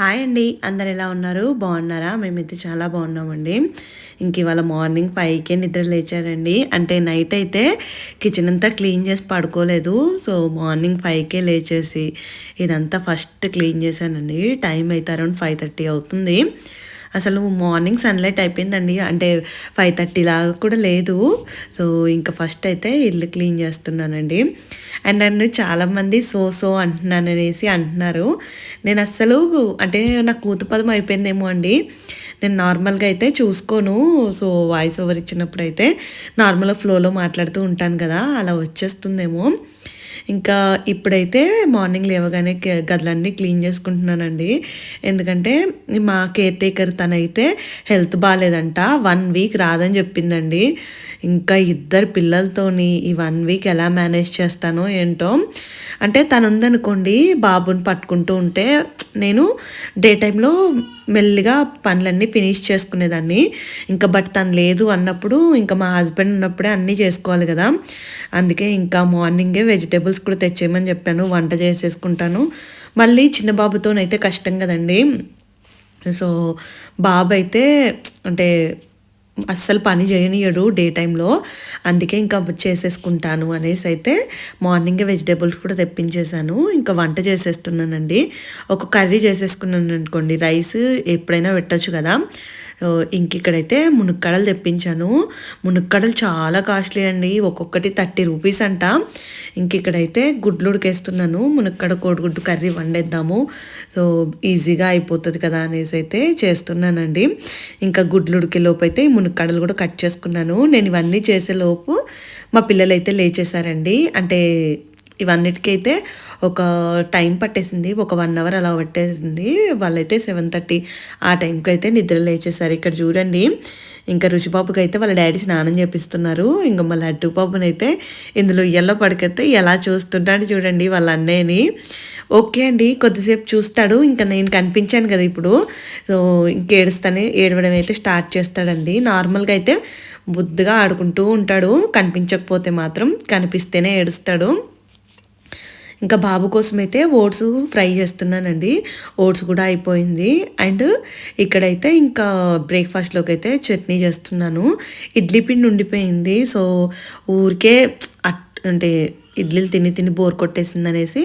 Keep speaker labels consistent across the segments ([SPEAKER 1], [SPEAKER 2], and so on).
[SPEAKER 1] Hi అండి. అందరు ఎలా ఉన్నారు? బాగున్నారా? మేమైతే చాలా బాగున్నామండి. ఇంక ఇవాళ మార్నింగ్ ఫైవ్కే నిద్ర లేచారండి. అంటే నైట్ అయితే కిచెన్ అంతా క్లీన్ చేసి పడుకోలేదు. సో మార్నింగ్ ఫైవ్కే లేచేసి ఇదంతా ఫస్ట్ క్లీన్ చేశానండి. టైం అయితే అరౌండ్ ఫైవ్ థర్టీ అవుతుంది. అసలు మార్నింగ్ సన్లైట్ అయిపోయిందండి. అంటే ఫైవ్ థర్టీ లాగా కూడా లేదు. సో ఇంకా ఫస్ట్ అయితే ఇల్లు క్లీన్ చేస్తున్నానండి. అండ్ నన్ను చాలామంది సో సో అంటున్నాను అనేసి అంటున్నారు. నేను అస్సలు అంటే నా కూతు పదం అయిపోయిందేమో అండి. నేను నార్మల్గా అయితే చూసుకోను. సో వాయిస్ ఓవర్ ఇచ్చినప్పుడు అయితే నార్మల్గా ఫ్లోలో మాట్లాడుతూ ఉంటాను కదా అలా వచ్చేస్తుందేమో. ఇంకా ఇప్పుడైతే మార్నింగ్ లేవగానే గదులన్నీ క్లీన్ చేసుకుంటున్నానండి. ఎందుకంటే మా కేర్ టేకర్ తనైతే హెల్త్ బాగాలేదంట వన్ వీక్ రాదని చెప్పిందండి. ఇంకా ఇద్దరు పిల్లలతోని ఈ వన్ వీక్ ఎలా మేనేజ్ చేస్తానో ఏంటో. అంటే తను ఉందనుకోండి బాబుని పట్టుకుంటూ ఉంటే నేను డే టైంలో మెల్లిగా పనులన్నీ ఫినిష్ చేసుకునేదాన్ని. ఇంకా బట్ తను లేదు అన్నప్పుడు ఇంకా మా హస్బెండ్ ఉన్నప్పుడే అన్నీ చేసుకోవాలి కదా. అందుకే ఇంకా మార్నింగే వెజిటేబుల్స్ కూడా తెచ్చేయమని చెప్పాను వంట చేసేసుకుంటాను. మళ్ళీ చిన్న బాబుతోనైతే కష్టం కదండి. సో బాబు అయితే అంటే అస్సలు పని చేయనియడు డే టైంలో. అందుకే ఇంకా చేసేసుకుంటాను అనేసి అయితే మార్నింగే వెజిటేబుల్స్ కూడా తెప్పించేశాను. ఇంకా వంట చేసేస్తున్నానండి. ఒక కర్రీ చేసేసుకున్నాను అనుకోండి. రైస్ ఎప్పుడైనా పెట్టచ్చు కదా. ఇంక ఇక్కడైతే మునక్కడలు తెప్పించాను. మునక్కడలు చాలా కాస్ట్లీ అండి. ఒక్కొక్కటి థర్టీ రూపీస్ అంట. ఇంక ఇక్కడైతే గుడ్లు ఉడికేస్తున్నాను. మునక్కడ కోడిగుడ్డు కర్రీ వండేద్దాము. సో ఈజీగా అయిపోతుంది కదా అనేసి అయితే చేస్తున్నానండి. ఇంకా గుడ్లు ఉడికే లోపు అయితే ఈ మునక్కడలు కూడా కట్ చేసుకున్నాను. నేను ఇవన్నీ చేసే లోపు మా పిల్లలు అయితే లేచేశారండి. అంటే ఇవన్నిటికైతే ఒక టైం పట్టేసింది. ఒక వన్ అవర్ అలా పట్టేసింది. వాళ్ళైతే సెవెన్ థర్టీ ఆ టైంకి అయితే నిద్ర లేచేసారు. ఇక్కడ చూడండి ఇంకా రుషిబాబుకి అయితే వాళ్ళ డాడీ స్నానం చేపిస్తున్నారు. ఇంకా మళ్ళీ అడ్డు బాబుని అయితే ఇందులో ఇయ్యల్లో పడికైతే ఎలా చూస్తుంటాడు చూడండి వాళ్ళ అన్నయ్యని. ఓకే అండి కొద్దిసేపు చూస్తాడు. ఇంకా నేను కనిపించాను కదా ఇప్పుడు. సో ఇంకేడుస్తానే ఏడవడం అయితే స్టార్ట్ చేస్తాడండి. నార్మల్గా అయితే బుద్ధిగా ఆడుకుంటూ ఉంటాడు. కనిపించకపోతే మాత్రం కనిపిస్తేనే ఏడుస్తాడు. ఇంకా బాబు కోసం అయితే ఓట్స్ ఫ్రై చేస్తున్నానండి. ఓట్స్ కూడా అయిపోయింది. అండ్ ఇక్కడైతే ఇంకా బ్రేక్ఫాస్ట్లోకి అయితే చట్నీ చేస్తున్నాను. ఇడ్లీ పిండి ఉండిపోయింది. సో ఊరికే అట్ అంటే ఇడ్లీలు తిని తిని బోర్ కొట్టేసింది అనేసి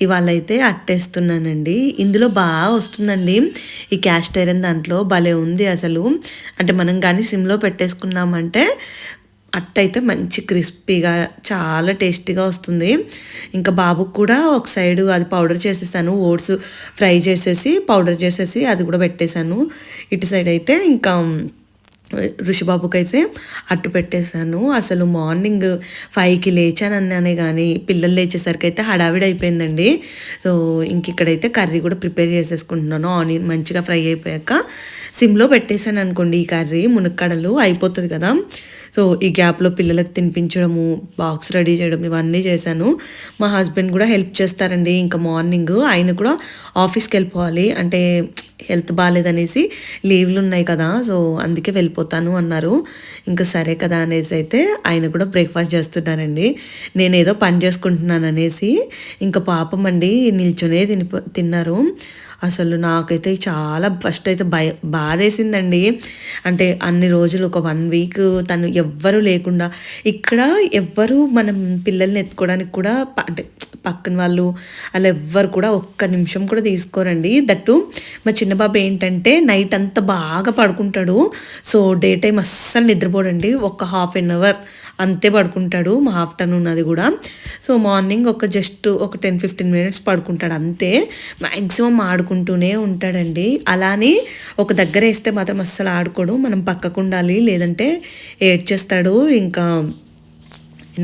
[SPEAKER 1] ఇవాళ అయితే అట్టేస్తున్నానండి. ఇందులో బాగా వస్తుందండి. ఈ క్యాస్ట్ ఐరన్ దాంట్లో భలే ఉంది అసలు. అంటే మనం కానీ సిమ్లో పెట్టేసుకున్నామంటే అట్టయితే మంచి క్రిస్పీగా చాలా టేస్టీగా వస్తుంది. ఇంకా బాబుకు కూడా ఒక సైడు అది పౌడర్ చేసేసాను. ఓట్స్ ఫ్రై చేసేసి పౌడర్ చేసేసి అది కూడా పెట్టేశాను. ఇటు సైడ్ అయితే ఇంకా ఋషిబాబుకి అయితే అట్టు పెట్టేశాను. అసలు మార్నింగ్ ఫైవ్కి లేచానన్నానే కానీ పిల్లలు లేచేసరికి అయితే హడావిడి అయిపోయిందండి. సో ఇంక ఇక్కడైతే కర్రీ కూడా ప్రిపేర్ చేసేసుకుంటున్నాను. ఆనియన్ మంచిగా ఫ్రై అయిపోయాక సిమ్లో పెట్టేశాను అనుకోండి ఈ కర్రీ మునక్కడలు అయిపోతుంది కదా. సో ఈ గ్యాప్లో పిల్లలకు తినిపించడము బాక్స్ రెడీ చేయడం ఇవన్నీ చేశాను. మా హస్బెండ్ కూడా హెల్ప్ చేస్తారండి. ఇంకా మార్నింగ్ ఆయన కూడా ఆఫీస్కి వెళ్ళిపోవాలి. అంటే హెల్త్ బాగాలేదనేసి లీవ్లు ఉన్నాయి కదా సో అందుకే వెళ్ళిపోతాను అన్నారు. ఇంకా సరే కదా అనేసి అయితే ఆయన కూడా బ్రేక్ఫాస్ట్ చేస్తున్నారండి. నేను ఏదో పని చేసుకుంటున్నాను అనేసి ఇంకా పాపం అండి నిల్చొనే తిని తిన్నారు. అసలు నాకైతే చాలా ఫస్ట్ అయితే భయ బాధేసిందండి. అంటే అన్ని రోజులు ఒక వన్ వీక్ తను ఎవ్వరూ లేకుండా ఇక్కడ ఎవ్వరు మనం పిల్లల్ని ఎత్తుకోవడానికి కూడా అంటే పక్కన వాళ్ళు అలా ఎవ్వరు కూడా ఒక్క నిమిషం కూడా తీసుకోరండి. దట్టు మా చిన్న బాబు ఏంటంటే నైట్ అంతా బాగా పడుకుంటాడు. సో డే టైం అస్సలు నిద్రపోడండి. ఒక హాఫ్ అన్ అవర్ అంతే పడుకుంటాడు మా ఆఫ్టర్నూన్ అది కూడా. సో మార్నింగ్ ఒక జస్ట్ ఒక టెన్ ఫిఫ్టీన్ మినిట్స్ పడుకుంటాడు అంతే. మ్యాక్సిమం ఆడుకుంటూనే ఉంటాడండి. అలానే ఒక దగ్గర వేస్తే మాత్రం అస్సలు ఆడుకోడు. మనం పక్కకు ఉండాలి లేదంటే ఏడ్చేస్తాడు. ఇంకా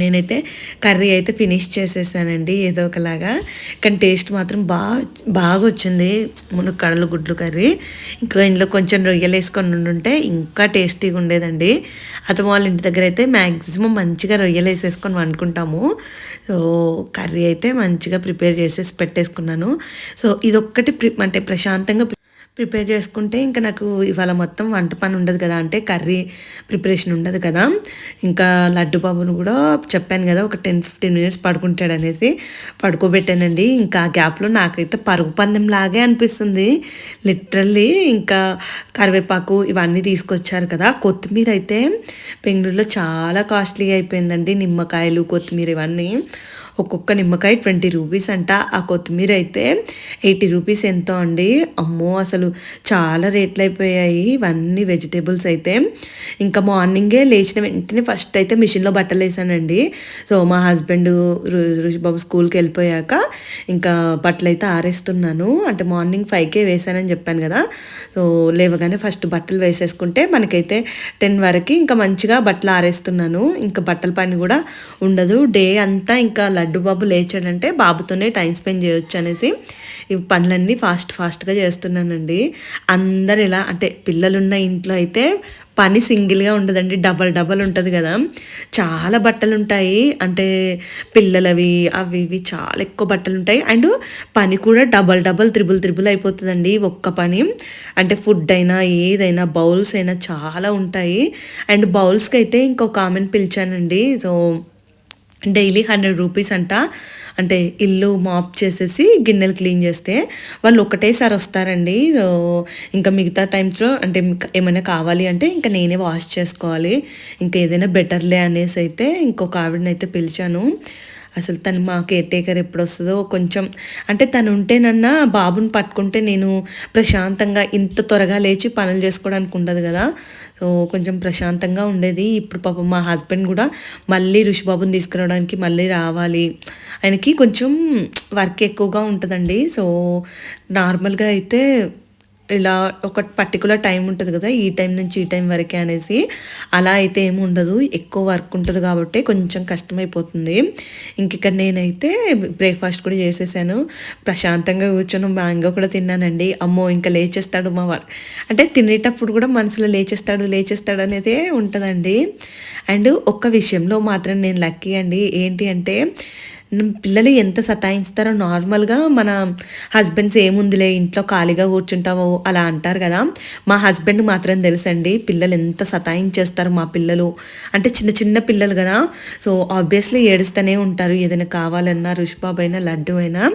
[SPEAKER 1] నేనైతే కర్రీ అయితే ఫినిష్ చేసేసానండి ఏదో ఒకలాగా. కానీ టేస్ట్ మాత్రం బాగా బాగా వచ్చింది మునక్కడలు గుడ్లు కర్రీ. ఇంకా ఇంట్లో కొంచెం రొయ్యలు వేసుకొని ఉండుంటే ఇంకా టేస్టీగా ఉండేదండి. అతను వాళ్ళ ఇంటి దగ్గర అయితే మ్యాక్సిమం మంచిగా రొయ్యలు వేసేసుకొని వండుకుంటాము. సో కర్రీ అయితే మంచిగా ప్రిపేర్ చేసేసి పెట్టేసుకున్నాను. సో ఇదొక్కటి అంటే ప్రశాంతంగా ప్రిపేర్ చేసుకుంటే ఇంకా నాకు ఇవాళ మొత్తం వంట పని ఉండదు కదా అంటే కర్రీ ప్రిపరేషన్ ఉండదు కదా. ఇంకా లడ్డు బాబును కూడా చెప్పాను కదా ఒక టెన్ ఫిఫ్టీన్ మినిట్స్ పడుకుంటాడు అనేసి పడుకోబెట్టానండి. ఇంకా ఆ గ్యాప్లో నాకైతే పరుగు పందెం లాగే అనిపిస్తుంది. లిటరల్లీ ఇంకా కరివేపాకు ఇవన్నీ తీసుకొచ్చారు కదా. కొత్తిమీర అయితే బెంగళూరులో చాలా కాస్ట్లీ అయిపోయిందండి. నిమ్మకాయలు కొత్తిమీర ఇవన్నీ. ఒక్కొక్క నిమ్మకాయ ట్వంటీ రూపీస్ అంట. ఆ కొత్తిమీర అయితే ఎయిటీ రూపీస్ ఎంతో అండి. అమ్మో అసలు చాలా రేట్లు అయిపోయాయి. ఇవన్నీ వెజిటేబుల్స్ అయితే ఇంకా మార్నింగే లేచిన వెంటనే ఫస్ట్ అయితే మిషన్లో బట్టలు వేసానండి. సో మా హస్బెండ్ రుషిబాబు స్కూల్కి వెళ్ళిపోయాక ఇంకా బట్టలు అయితే ఆరేస్తున్నాను. అంటే మార్నింగ్ ఫైవ్కే వేసానని చెప్పాను కదా. సో లేవగానే ఫస్ట్ బట్టలు వేసేసుకుంటే మనకైతే టెన్ వరకు ఇంకా మంచిగా బట్టలు ఆరేస్తున్నాను. ఇంకా బట్టల పని కూడా ఉండదు. డే అంతా ఇంకా లడ్డు బాబు లేచాడంటే బాబుతోనే టైం స్పెండ్ చేయొచ్చు అనేసి ఈ పనులన్నీ ఫాస్ట్ ఫాస్ట్గా చేస్తున్నానండి. అందరు ఇలా అంటే పిల్లలున్న ఇంట్లో అయితే పని సింగిల్గా ఉండదండి. డబల్ డబల్ ఉంటుంది కదా. చాలా బట్టలు ఉంటాయి అంటే పిల్లలవి అవి ఇవి చాలా ఎక్కువ బట్టలు ఉంటాయి అండ్ పని కూడా డబల్ డబల్ త్రిబుల్ త్రిబుల్ అయిపోతుందండి ఒక్క పని. అంటే ఫుడ్ అయినా ఏదైనా బౌల్స్ అయినా చాలా ఉంటాయి. అండ్ బౌల్స్కి అయితే ఇంకొక ఆమెను పిలిచానండి. సో డైలీ హండ్రెడ్ రూపీస్ అంట. అంటే ఇల్లు మాప్ చేసేసి గిన్నెలు క్లీన్ చేస్తే వాళ్ళు ఒకటేసారి వస్తారండి. ఇంకా మిగతా టైమ్స్లో అంటే ఏమైనా కావాలి అంటే ఇంకా నేనే వాష్ చేసుకోవాలి. ఇంకా ఏదైనా బెటర్లే అనేసి అయితే ఇంకొక ఆవిడనైతే పిలిచాను. అసలు తను మా కేర్ టేకర్ ఎప్పుడు వస్తుందో కొంచెం అంటే తను ఉంటేనన్నా బాబుని పట్టుకుంటే నేను ప్రశాంతంగా ఇంత త్వరగా లేచి పనులు చేసుకోవడానికి ఉండదు కదా. సో కొంచెం ప్రశాంతంగా ఉండేది. ఇప్పుడు పాపం మా హస్బెండ్ కూడా మళ్ళీ ఋషిబాబుని తీసుకురావడానికి మళ్ళీ రావాలి. ఆయనకి కొంచెం వర్క్ ఎక్కువగా ఉంటుందండి. సో నార్మల్గా అయితే ఇలా ఒక పర్టికులర్ టైం ఉంటుంది కదా ఈ టైం నుంచి ఈ టైం వరకే అనేసి అలా అయితే ఏమి ఉండదు. ఎక్కువ వర్క్ ఉంటుంది కాబట్టి కొంచెం కష్టమైపోతుంది. ఇంక ఇక్కడ నేనైతే బ్రేక్ఫాస్ట్ కూడా చేసేసాను. ప్రశాంతంగా కూర్చొని మ్యాంగో కూడా తిన్నానండి. అమ్మో ఇంకా లేచేస్తాడు మా వాడు. అంటే తినేటప్పుడు కూడా మనసులో లేచేస్తాడు లేచేస్తాడు అనేది ఉంటుందండి. అండ్ ఒక్క విషయంలో మాత్రం నేను లక్కీ అండి. ఏంటి అంటే పిల్లలు ఎంత సతాయిస్తారో నార్మల్గా మన హస్బెండ్స్ ఏముందిలే ఇంట్లో ఖాళీగా కూర్చుంటామో అలా అంటారు కదా. మా హస్బెండ్ మాత్రం తెలుసండి పిల్లలు ఎంత సతాయించేస్తారు మా పిల్లలు. అంటే చిన్న చిన్న పిల్లలు కదా. సో ఆబ్వియస్లీ ఏడుస్తూనే ఉంటారు ఏదైనా కావాలన్నా రుషిబాబు అయినా లడ్డు అయినా.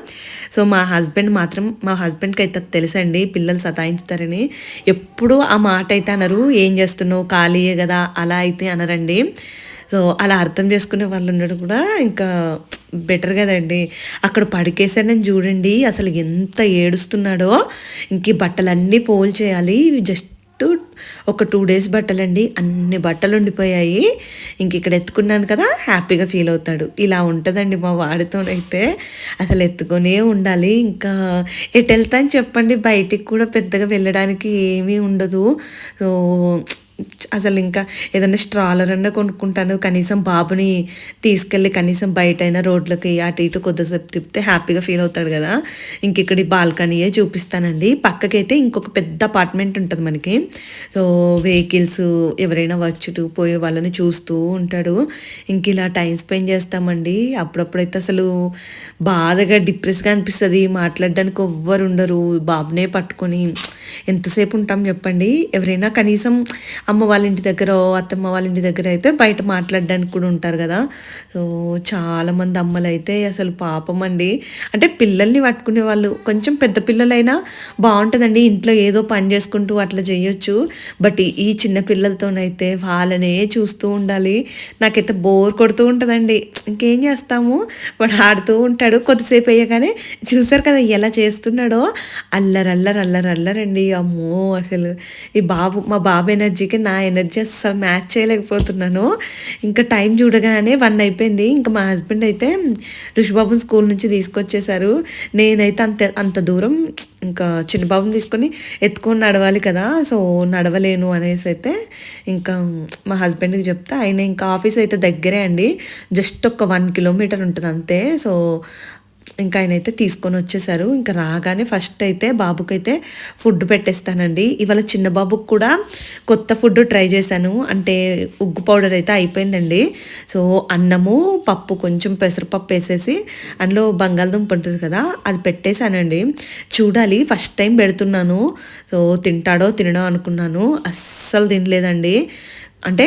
[SPEAKER 1] సో మా హస్బెండ్ మాత్రం మా హస్బెండ్కి అయితే తెలుసండి పిల్లలు సతాయిస్తారని ఎప్పుడు ఆ మాట అయితే అనరు ఏం చేస్తున్నావు? ఖాళీయే కదా. అలా అయితే అనరండి. సో అలా అర్థం చేసుకునే వాళ్ళు ఉండడం కూడా. ఇంకా బెటర్ కదండి. అక్కడ పడికేసానని చూడండి అసలు ఎంత ఏడుస్తున్నాడో. ఇంక బట్టలన్నీ పోల్ చేయాలి. జస్ట్ ఒక టూ డేస్ బట్టలండి. అన్ని బట్టలు ఉండిపోయాయి. ఇంక ఇక్కడ ఎత్తుకున్నాను కదా హ్యాపీగా ఫీల్ అవుతాడు. ఇలా ఉంటుందండి మా వాడితోనైతే అసలు ఎత్తుకొనే ఉండాలి. ఇంకా ఎటు వెళ్తా అని చెప్పండి. బయటికి కూడా పెద్దగా వెళ్ళడానికి ఏమీ ఉండదు. అసలు ఇంకా ఏదైనా స్ట్రాలర్ అన్నా కొనుక్కుంటాను కనీసం బాబుని తీసుకెళ్ళి కనీసం బయట అయినా రోడ్లకి అటు ఇటు కొద్దిసేపు తిప్పితే హ్యాపీగా ఫీల్ అవుతాడు కదా. ఇంక ఇక్కడ బాల్కనీయే చూపిస్తానండి. పక్కకైతే ఇంకొక పెద్ద అపార్ట్మెంట్ ఉంటుంది మనకి. సో వెహికల్స్ ఎవరైనా వచ్చుటూ పోయే వాళ్ళని చూస్తూ ఉంటాడు. ఇంక ఇలా టైం స్పెండ్ చేస్తామండి. అప్పుడప్పుడైతే అసలు బాధగా డిప్రెస్గా అనిపిస్తుంది. మాట్లాడడానికి ఎవ్వరు ఉండరు. బాబునే పట్టుకొని ఎంతసేపు ఉంటాం చెప్పండి? ఎవరైనా కనీసం అమ్మ వాళ్ళ ఇంటి దగ్గర అత్తమ్మ వాళ్ళ ఇంటి దగ్గర అయితే బయట మాట్లాడడానికి కూడా ఉంటారు కదా. సో చాలామంది అమ్మలు అయితే అసలు పాపం అండి. అంటే పిల్లల్ని పట్టుకునే వాళ్ళు కొంచెం పెద్ద పిల్లలైనా బాగుంటుందండి. ఇంట్లో ఏదో పని చేసుకుంటూ అట్లా చేయొచ్చు. బట్ ఈ చిన్న పిల్లలతోనైతే వాళ్ళనే చూస్తూ ఉండాలి. నాకైతే బోర్ కొడుతూ ఉంటుందండి. ఇంకేం చేస్తాము? వాడు ఆడుతూ ఉంటాడు. కొద్దిసేపు అయ్యగానే చూసారు కదా ఎలా చేస్తున్నాడో? అల్లరి అల్లరి అమ్మో అసలు ఈ బాబు మా బాబు ఎనర్జీకి నా ఎనర్జీ అసలు మ్యాచ్ చేయలేకపోతున్నాను. ఇంకా టైం చూడగానే వన్ అయిపోయింది. ఇంకా మా హస్బెండ్ అయితే ఋషిబాబుని స్కూల్ నుంచి తీసుకొచ్చేసారు. నేనైతే అంత అంత దూరం ఇంకా చిన్నబాబుని తీసుకొని ఎత్తుకొని నడవాలి కదా సో నడవలేను అనేసి అయితే ఇంకా మా హస్బెండ్కి చెప్తే. ఆయన ఇంకా ఆఫీస్ అయితే దగ్గరే అండి. జస్ట్ ఒక వన్ కిలోమీటర్ ఉంటుంది అంతే. సో ఇంకా ఆయన అయితే తీసుకొని వచ్చేసారు. ఇంకా రాగానే ఫస్ట్ అయితే బాబుకైతే ఫుడ్ పెట్టేస్తానండి. ఇవాళ చిన్న బాబుకు కూడా కొత్త ఫుడ్ ట్రై చేశాను. అంటే ఉగ్గు పౌడర్ అయితే అయిపోయిందండి. సో అన్నము పప్పు కొంచెం పెసరపప్పు వేసేసి అందులో బంగాళదుంప ఉంటుంది కదా అది పెట్టేశానండి. చూడాలి ఫస్ట్ టైం పెడుతున్నాను. సో తింటాడో తినడో అనుకున్నాను. అస్సలు తినలేదండి. అంటే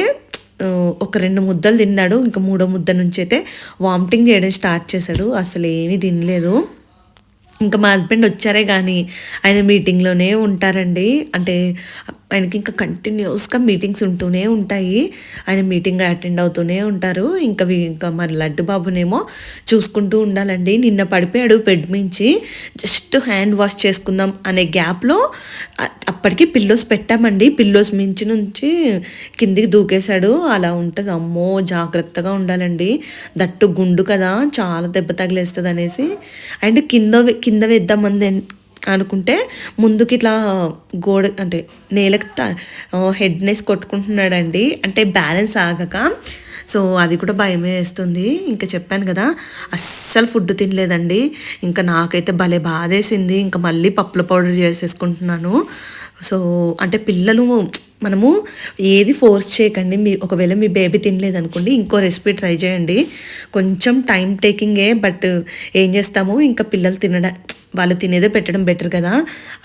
[SPEAKER 1] ఒక రెండు ముద్దలు తిన్నాడు. ఇంకా మూడో ముద్ద నుంచి అయితే వామిటింగ్ చేయడం స్టార్ట్ చేశాడు. అసలు ఏమీ తినలేదు. ఇంకా మా హస్బెండ్ వచ్చారే కానీ ఆయన మీటింగ్లోనే ఉంటారండి. అంటే ఆయనకి ఇంకా కంటిన్యూస్గా మీటింగ్స్ ఉంటూనే ఉంటాయి. ఆయన మీటింగ్ అటెండ్ అవుతూనే ఉంటారు. ఇంకా ఇంకా మరి లడ్డు బాబునేమో చూసుకుంటూ ఉండాలండి. నిన్న పడిపోయాడు బెడ్ మించి. జస్ట్ హ్యాండ్ వాష్ చేసుకుందాం అనే గ్యాప్లో అప్పటికి పిల్లోస్ పెట్టామండి. పిల్లోస్ మించి నుంచి కిందికి దూకేశాడు. అలా ఉంటుంది. అమ్మో జాగ్రత్తగా ఉండాలండి. దట్టు గుండు కదా. చాలా దెబ్బ తగిలేస్తుంది అనేసి అండ్ కింద కింద వేద్దామంది అనుకుంటే ముందుకి ఇట్లా గోడ అంటే నేలకు హెడ్నెస్ కొట్టుకుంటున్నాడండి. అంటే బ్యాలెన్స్ ఆగక. సో అది కూడా భయమే వేస్తుంది. ఇంకా చెప్పాను కదా అస్సలు ఫుడ్ తినలేదండి. ఇంకా నాకైతే భలే బాధేసింది. ఇంకా మళ్ళీ పప్పుల పౌడర్ చేసేసుకుంటున్నాను. సో అంటే పిల్లలు మనము ఏది ఫోర్స్ చేయకండి. మీ ఒకవేళ మీ బేబీ తినలేదు అనుకోండి ఇంకో రెసిపీ ట్రై చేయండి. కొంచెం టైం టేకింగే బట్ ఏం చేస్తాము ఇంకా పిల్లలు తినడం వాళ్ళు తినేదే పెట్టడం బెటర్ కదా.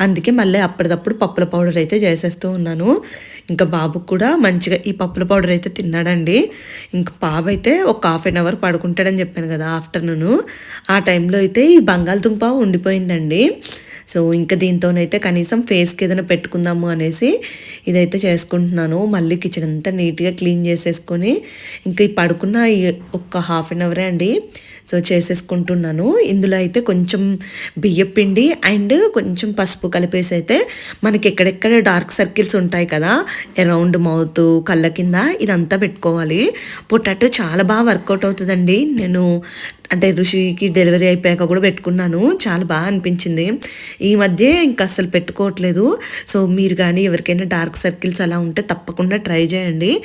[SPEAKER 1] అందుకే మళ్ళీ అప్పటిదప్పుడు పప్పుల పౌడర్ అయితే చేసేస్తూ ఉన్నాను. ఇంకా బాబుకు కూడా మంచిగా ఈ పప్పుల పౌడర్ అయితే తిన్నాడండి. ఇంకా బాబు అయితే ఒక హాఫ్ అన్ అవర్ పడుకుంటాడని చెప్పాను కదా ఆఫ్టర్నూన్ ఆ టైంలో అయితే ఈ బంగాళదుంప ఉండిపోయిందండి. సో ఇంకా దీంతోనైతే కనీసం ఫేస్కి ఏదైనా పెట్టుకుందాము అనేసి ఇదైతే చేసుకుంటున్నాను. మళ్ళీ కిచెన్ అంతా నీట్గా క్లీన్ చేసేసుకొని ఇంకా ఈ పడుకున్న ఈ హాఫ్ అన్ అవరే అండి. సో చేసేసుకుంటున్నాను. ఇందులో అయితే కొంచెం బియ్యం పిండి అండ్ కొంచెం పసుపు కలిపేసి అయితే మనకి ఎక్కడెక్కడ డార్క్ సర్కిల్స్ ఉంటాయి కదా అరౌండ్ మౌత్ కళ్ళ కింద ఇదంతా పెట్టుకోవాలి. పొటాటో చాలా బాగా వర్కౌట్ అవుతుందండి. నేను అంటే ఋషికి డెలివరీ అయిపోయాక కూడా పెట్టుకున్నాను. చాలా బాగా అనిపించింది. ఈ మధ్య ఇంకా అస్సలు పెట్టుకోవట్లేదు. సో మీరు కానీ ఎవరికైనా డార్క్ సర్కిల్స్ అలా ఉంటే తప్పకుండా ట్రై చేయండి.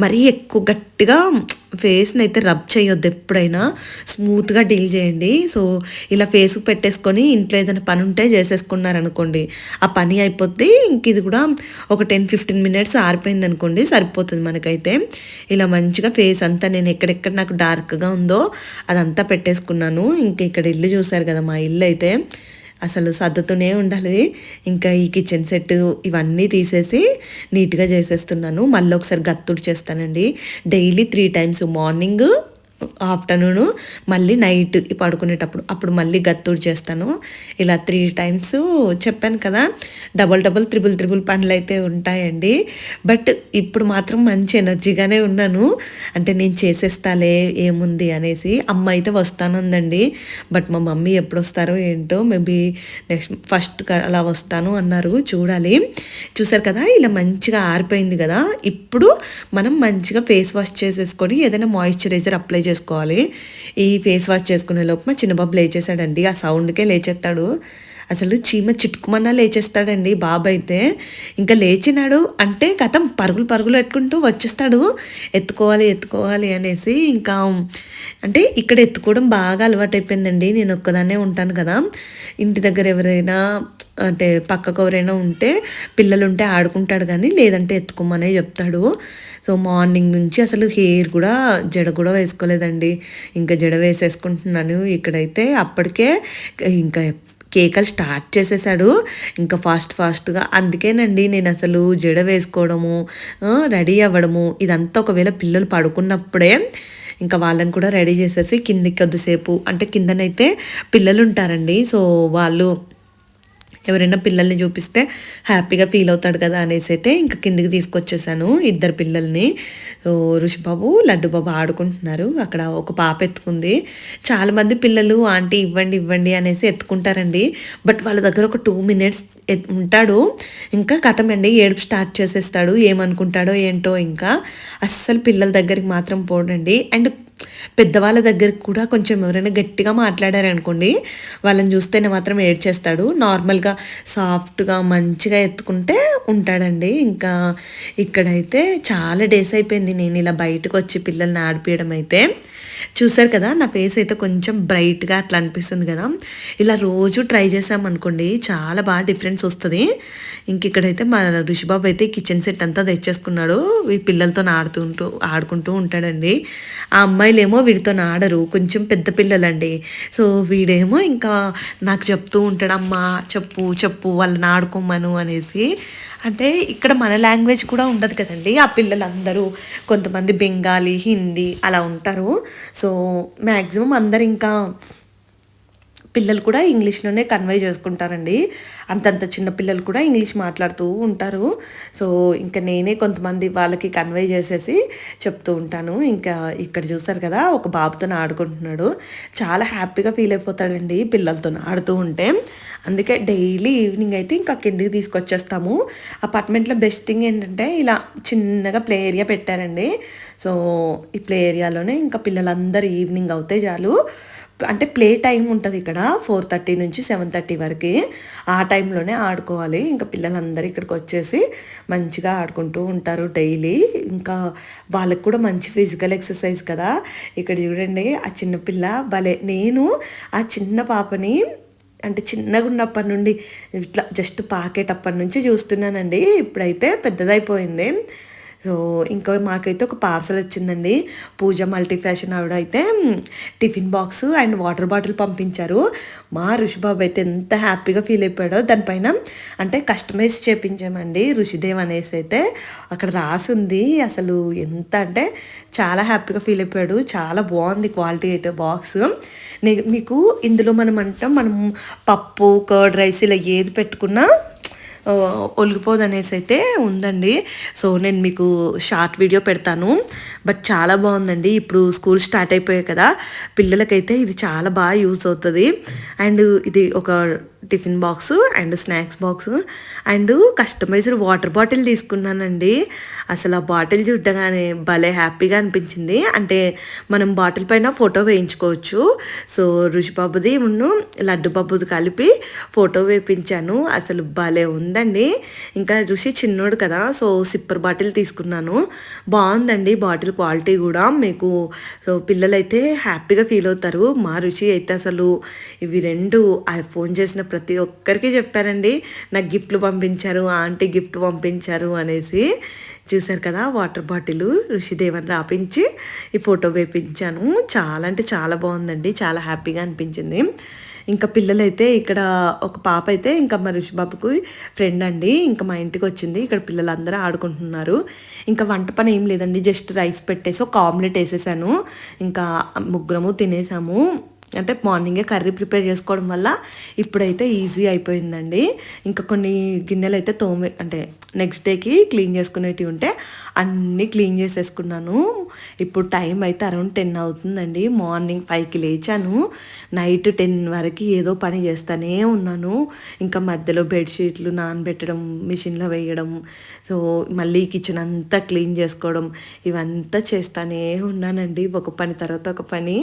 [SPEAKER 1] మరీ ఎక్కువ గట్టిగా ఫేస్ని అయితే రబ్ చేయొద్దు ఎప్పుడైనా. స్మూత్గా డీల్ చేయండి. సో ఇలా ఫేస్కి పెట్టేసుకొని ఇంట్లో ఏదైనా పని ఉంటే చేసేసుకున్నారనుకోండి ఆ పని అయిపోద్ది. ఇంక ఇది కూడా ఒక టెన్ ఫిఫ్టీన్ మినిట్స్ ఆరిపోయింది అనుకోండి సరిపోతుంది మనకైతే. ఇలా మంచిగా ఫేస్ అంతా నేను ఎక్కడెక్కడ నాకు డార్క్గా ఉందో అదంతా పెట్టేసుకున్నాను. ఇంక ఇక్కడ ఇల్లు చూసారు కదా మా ఇల్లు అయితే అసలు సర్దుతూనే ఉండాలి. ఇంకా ఈ కిచెన్ సెట్ ఇవన్నీ తీసేసి నీట్గా చేసేస్తున్నాను. మళ్ళీ ఒకసారి గత్తుడు చేస్తానండి. Daily three times morning afternoon మళ్ళీ నైట్ పడుకునేటప్పుడు అప్పుడు మళ్ళీ గత్తూడు చేస్తాను. ఇలా త్రీ టైమ్స్ చెప్పాను కదా డబల్ డబల్ త్రిబుల్ త్రిబుల్ పనులు అయితే ఉంటాయండి. బట్ ఇప్పుడు మాత్రం మంచి ఎనర్జీగానే ఉన్నాను. అంటే నేను చేసేస్తాలే ఏముంది అనేసి అమ్మ అయితే వస్తానందండి. బట్ మా మమ్మీ ఎప్పుడు వస్తారో ఏంటో మేబీ నెక్స్ట్ ఫస్ట్ అలా వస్తాను అన్నారు. చూడాలి. చూసారు కదా ఇలా మంచిగా ఆరిపోయింది కదా. ఇప్పుడు మనం మంచిగా ఫేస్ వాష్ చేసేసుకొని ఏదైనా మాయిశ్చరైజర్ అప్లై చేసుకోవాలి. ఈ ఫేస్ వాష్ చేసుకునే లోపు మా చిన్నబాబు లేచేసాడండి ఆ సౌండ్కే లేచేస్తాడు అసలు చీమ చిట్టుకుమన్నా లేచేస్తాడండి బాబు అయితే ఇంకా లేచినాడు అంటే కథం పరుగులు పరుగులు పెట్టుకుంటూ వచ్చేస్తాడు. ఎత్తుకోవాలి ఎత్తుకోవాలి అనేసి ఇంకా అంటే ఇక్కడ ఎత్తుకోవడం బాగా అలవాటైపోయిందండి. నేను ఒక్కదాన్నే ఉంటాను కదా. ఇంటి దగ్గర ఎవరైనా అంటే పక్కకు ఎవరైనా ఉంటే పిల్లలు ఉంటే ఆడుకుంటాడు కానీ లేదంటే ఎత్తుకోమనే చెప్తాడు. సో మార్నింగ్ నుంచి అసలు హెయిర్ కూడా జడ కూడా వేసుకోలేదండి. ఇంకా జడ వేసేసుకుంటున్నాను. ఇక్కడైతే అప్పటికే ఇంకా కేకలు స్టార్ట్ చేసేసాడు. ఇంకా ఫాస్ట్ ఫాస్ట్గా అందుకేనండి నేను అసలు జడ వేసుకోవడము రెడీ అవ్వడము ఇదంతా ఒకవేళ పిల్లలు పడుకున్నప్పుడే ఇంకా వాళ్ళని కూడా రెడీ చేసేసి కిందికి కొద్దిసేపు అంటే కిందనైతే పిల్లలు ఉంటారండి. సో వాళ్ళు ఎవరైనా పిల్లల్ని చూపిస్తే హ్యాపీగా ఫీల్ అవుతాడు కదా అనేసి అయితే ఇంకా కిందికి తీసుకొచ్చేసాను ఇద్దరు పిల్లల్ని. ఋషిబాబు లడ్డుబాబు ఆడుకుంటున్నారు. అక్కడ ఒక పాప ఎత్తుకుంది. చాలామంది పిల్లలు ఆంటీ ఇవ్వండి ఇవ్వండి అనేసి ఎత్తుకుంటారండి. బట్ వాళ్ళ దగ్గర ఒక టూ మినిట్స్ ఉంటాడు. ఇంకా కథమండి ఏడుపు స్టార్ట్ చేసేస్తాడు. ఏమనుకుంటాడో ఏంటో ఇంకా. అస్సలు పిల్లల దగ్గరికి మాత్రం పోడండి. అండ్ పెద్దవాళ్ళ దగ్గరికి కూడా కొంచెం ఎవరైనా గట్టిగా మాట్లాడారనుకోండి వాళ్ళని చూస్తేనే మాత్రం ఏడ్చేస్తాడు. నార్మల్గా సాఫ్ట్గా మంచిగా ఎత్తుకుంటే ఉంటాడండి. ఇంకా ఇక్కడైతే చాలా డేస్ అయిపోయింది నేను ఇలా బయటకు వచ్చి పిల్లల్ని ఆడిపియడం అయితే. చూసారు కదా నా ఫేస్ అయితే కొంచెం బ్రైట్గా అట్లా అనిపిస్తుంది కదా. ఇలా రోజు ట్రై చేసామనుకోండి చాలా బాగా డిఫరెన్స్ వస్తుంది. ఇంక ఇక్కడైతే మా ఋషిబాబు అయితే కిచెన్ సెట్ అంతా తెచ్చేసుకున్నాడు. ఈ పిల్లలతో ఆడుతుంటూ ఆడుకుంటూ ఉంటాడండి. ఆ అమ్మాయి అమ్మాయిలేమో వీడితో ఆడరు. కొంచెం పెద్ద పిల్లలండి. సో వీడేమో ఇంకా నాకు చెప్తూ ఉంటాడమ్మా చెప్పు చెప్పు వాళ్ళని ఆడుకోమను అనేసి. అంటే ఇక్కడ మన లాంగ్వేజ్ కూడా ఉండదు కదండి. ఆ పిల్లలందరూ కొంతమంది బెంగాలీ హిందీ అలా ఉంటారు. సో మ్యాక్సిమం అందరు ఇంకా పిల్లలు కూడా ఇంగ్లీష్లోనే కన్వే చేసుకుంటారండి. అంతంత చిన్న పిల్లలు కూడా ఇంగ్లీష్ మాట్లాడుతూ ఉంటారు. సో ఇంకా నేనే కొంతమంది వాళ్ళకి కన్వే చేసేసి చెప్తూ ఉంటాను. ఇంకా ఇక్కడ చూస్తారు కదా ఒక బాబుతో ఆడుకుంటున్నాడు. చాలా హ్యాపీగా ఫీల్ అయిపోతాడండి పిల్లలతో ఆడుతూ ఉంటే. అందుకే డైలీ ఈవినింగ్ అయితే ఇంకా కిందికి తీసుకొచ్చేస్తాము. అపార్ట్మెంట్లో బెస్ట్ థింగ్ ఏంటంటే ఇలా చిన్నగా ప్లే ఏరియా పెట్టారండి. సో ఈ ప్లే ఏరియాలోనే ఇంకా పిల్లలందరూ ఈవినింగ్ అవుతే చాలు. అంటే ప్లే టైం ఉంటుంది ఇక్కడ. ఫోర్ థర్టీ నుంచి సెవెన్ థర్టీ వరకు. ఆ టైంలోనే ఆడుకోవాలి. ఇంకా పిల్లలందరూ ఇక్కడికి వచ్చేసి మంచిగా ఆడుకుంటూ ఉంటారు డైలీ. ఇంకా వాళ్ళకి కూడా మంచి ఫిజికల్ ఎక్సర్సైజ్ కదా. ఇక్కడ చూడండి ఆ చిన్నపిల్ల భలే. నేను ఆ చిన్న పాపని అంటే చిన్నగా ఉన్నప్పటి నుండి ఇట్లా జస్ట్ పాకేటప్పటి నుంచి చూస్తున్నానండి. ఇప్పుడైతే పెద్దదైపోయింది. సో ఇంకా మాకైతే ఒక పార్సల్ వచ్చిందండి. పూజ మల్టీ ఫ్యాషన్ ఆవిడ అయితే tiffin box and water bottle పంపించారు. మా ఋషిబాబు అయితే ఎంత హ్యాపీగా ఫీల్ అయిపోయాడో దానిపైన అంటే కస్టమైజ్ చేపించామండి ఋషిదేవ్ అనేసి అయితే. అక్కడ రాసింది అసలు ఎంత అంటే చాలా హ్యాపీగా ఫీల్ అయిపోయాడు. చాలా బాగుంది క్వాలిటీ అయితే బాక్స్. మీకు ఇందులో మనం అంటాం మనం పప్పు కర్డ్ రైస్ ఇలా ఏది పెట్టుకున్నా ఒలిగిపోదు అనేసి అయితే ఉందండి. సో నేను మీకు షార్ట్ వీడియో పెడతాను. బట్ చాలా బాగుందండి. ఇప్పుడు స్కూల్ స్టార్ట్ అయిపోయాయి కదా. పిల్లలకైతే ఇది చాలా బాగా యూస్ అవుతుంది. అండ్ ఇది ఒక tiffin box and snacks box and customised water bottle తీసుకున్నానండి. అసలు ఆ బాటిల్ చూడగానే భలే హ్యాపీగా అనిపించింది. అంటే మనం బాటిల్ పైన ఫోటో వేయించుకోవచ్చు. సో రుషిబాబుది మున్ను లడ్డు బాబుది కలిపి ఫోటో వేయించాను అసలు భలే ఉందండి. ఇంకా రుచి చిన్నోడు కదా సో సిప్పర్ బాటిల్ తీసుకున్నాను. బాగుందండి బాటిల్ క్వాలిటీ కూడా. మీకు సో పిల్లలైతే హ్యాపీగా ఫీల్ అవుతారు. మా రుచి అయితే అసలు ఇవి రెండు ఫోన్ చేసిన ప్రతి ఒక్కరికి చెప్పారండి నాకు గిఫ్ట్లు పంపించారు ఆంటీ గిఫ్ట్ పంపించారు అనేసి చూశారు కదా వాటర్ బాటిల్ ఋషిదేవన్ రాపించి ఈ ఫోటో వేపించాను. చాలా అంటే చాలా బాగుందండి చాలా హ్యాపీగా అనిపించింది. ఇంకా పిల్లలైతే ఇక్కడ ఒక పాప అయితే ఇంకా మా ఋషిబాబుకు ఫ్రెండ్ అండి ఇంకా మా ఇంటికి వచ్చింది. ఇక్కడ పిల్లలందరూ ఆడుకుంటున్నారు. ఇంకా వంట పని ఏం లేదండి జస్ట్ రైస్ పెట్టేసి ఒక ఆమ్లెట్ వేసేసాను. ఇంకా ముగ్గురము తినేసాము. అంటే మార్నింగే కర్రీ ప్రిపేర్ చేసుకోవడం వల్ల ఇప్పుడైతే ఈజీ అయిపోయిందండి. ఇంకా కొన్ని గిన్నెలు అయితే తోమే అంటే నెక్స్ట్ డేకి క్లీన్ చేసుకునేటివి ఉంటే అన్నీ క్లీన్ చేసేసుకున్నాను. ఇప్పుడు టైం అయితే అరౌండ్ టెన్ అవుతుందండి. మార్నింగ్ ఫైవ్కి లేచాను. నైట్ టెన్ వరకు ఏదో పని చేస్తూనే ఉన్నాను. ఇంకా మధ్యలో బెడ్షీట్లు నానబెట్టడం మిషన్లో వేయడం సో మళ్ళీ కిచెన్ అంతా క్లీన్ చేసుకోవడం ఇవంతా చేస్తానే ఉన్నానండి. ఒక పని తర్వాత ఒక పని.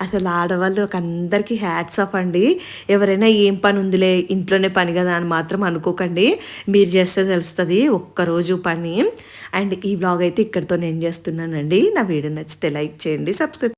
[SPEAKER 1] అసలు ఆడవాళ్ళు ఒక అందరికీ హ్యాట్స్ ఆఫ్ అండి. ఎవరైనా ఏం పని ఉందిలే ఇంట్లోనే పని కదా అని మాత్రం అనుకోకండి. మీరు చేస్తే తెలుస్తుంది. ఒక్కరోజు పని. అండ్ ఈ బ్లాగ్ అయితే ఇక్కడితో నేను చేస్తున్నానండి. నా వీడియో నచ్చితే లైక్ చేయండి సబ్స్క్రైబ్